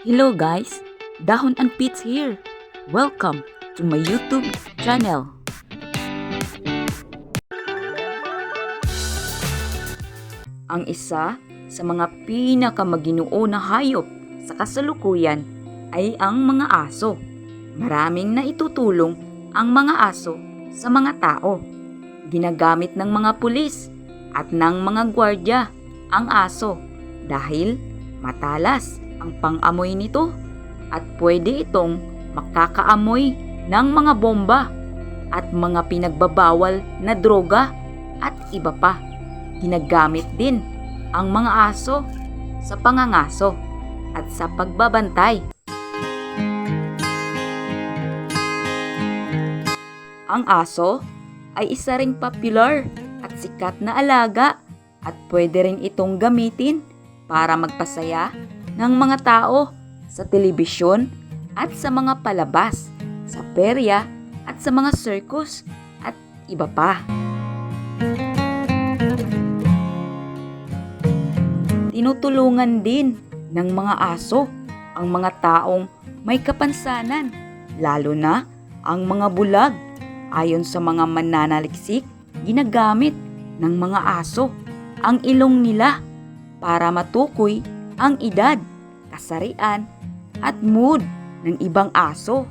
Hello guys, Dahon and Pits here. Welcome to my YouTube channel. Ang isa sa mga pinakamaginoo na hayop sa kasalukuyan ay ang mga aso. Maraming naitutulong ang mga aso sa mga tao. Ginagamit ng mga pulis at ng mga gwardya ang aso dahil matalas ang pang-amoy nito at pwede itong makakaamoy ng mga bomba at mga pinagbabawal na droga at iba pa. Ginagamit din ang mga aso sa pangangaso at sa pagbabantay. Ang aso ay isa ring popular at sikat na alaga at pwede rin itong gamitin para magpasaya ng mga tao sa telebisyon at sa mga palabas, sa perya at sa mga circus at iba pa. Tinutulungan din ng mga aso ang mga taong may kapansanan, lalo na ang mga bulag. Ayon sa mga mananaliksik, ginagamit ng mga aso ang ilong nila para matukoy ang edad, kasarian at mood ng ibang aso.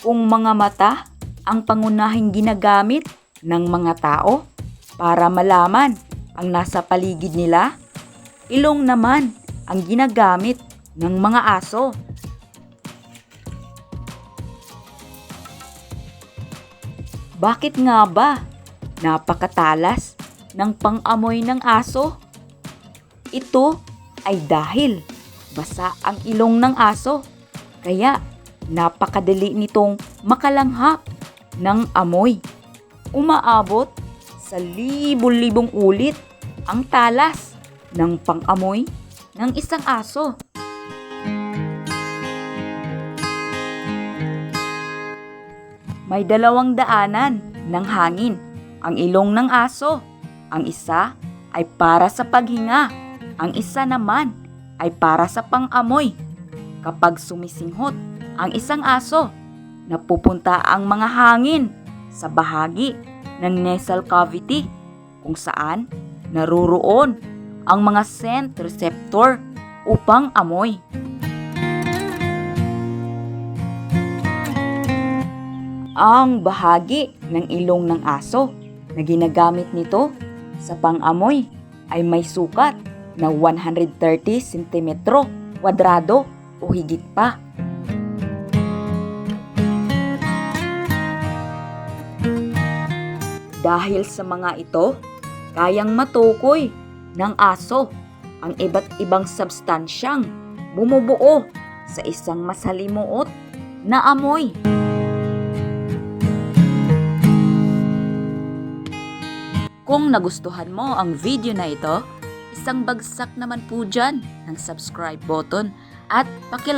Kung mga mata ang pangunahing ginagamit ng mga tao para malaman ang nasa paligid nila, ilong naman ang ginagamit ng mga aso. Bakit nga ba napakatalas ng pang-amoy ng aso? Ito ay dahil basa ang ilong ng aso. Kaya napakadali nitong makalanghap ng amoy. Umaabot sa libon-libong ulit ang talas ng pang-amoy ng isang aso. May dalawang daanan ng hangin ang ilong ng aso. Ang isa ay para sa paghinga, ang isa naman ay para sa pang-amoy. Kapag sumisinghot ang isang aso, napupunta ang mga hangin sa bahagi ng nasal cavity kung saan naruroon ang mga scent receptor upang amoy. Ang bahagi ng ilong ng aso na ginagamit nito sa pang-amoy ay may sukat na 130 cm kwadrado o higit pa. Dahil sa mga ito, kayang matukoy ng aso ang iba't ibang substansyang bumubuo sa isang masalimuot na amoy. Kung nagustuhan mo ang video na ito, isang bagsak naman po dyan ng subscribe button at paki